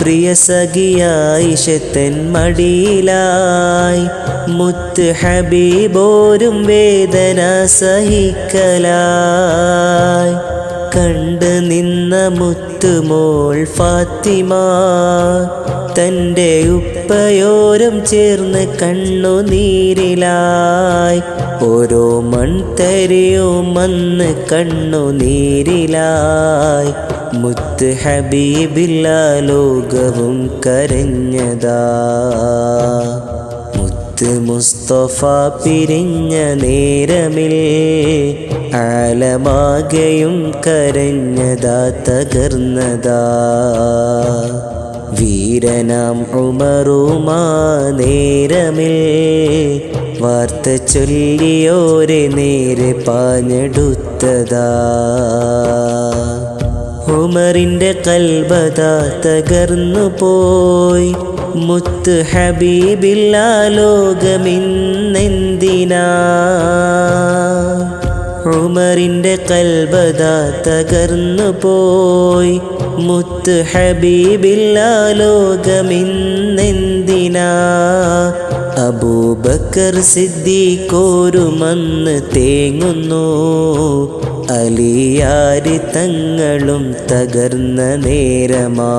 പ്രിയ സഖിയായി മടിയിലായി. മുത്ത് ഹബീബോരും വേദന സഹിക്കലായി. കണ്ട് നിന്ന മുത്തുമോൾ ഫാത്തിമ. തന്റെ ഉപ്പയോരം ചേർന്ന് കണ്ണുനീരിലായി ഓരോ മൺതരിയും കണ്ണു കണ്ണുനീരിലായി മുത്ത് ഹബീബില്ല ലോകവും കരഞ്ഞതാ. മുത്ത് മുസ്തഫ പിരിഞ്ഞ നേരമിൽ ആലമാകയും കരഞ്ഞതാ തകർന്നതാ. വീരനാം ഉമറുമാ നേരമിൽ വാർത്ത ചൊല്ലിയോരെ നേരെ പാഞ്ഞെടുത്തതാ. ഉമറിന്റെ കൽബത തകർന്നു പോയി. മുത്ത് ഹബീബില്ലാ ലോകമിന്നെന്തിനാ? ഉമറിന്റെ കൽബത തകർന്നു പോയി. മുത്ത് ഹബീബില്ലാ ലോകമിന്നെന്തിനാ? അബൂബക്കർ സിദ്ദീഖോരുമന്ന് തേങ്ങുന്നു. അലിയാരി തങ്ങളും തകർന്ന നേരമാ.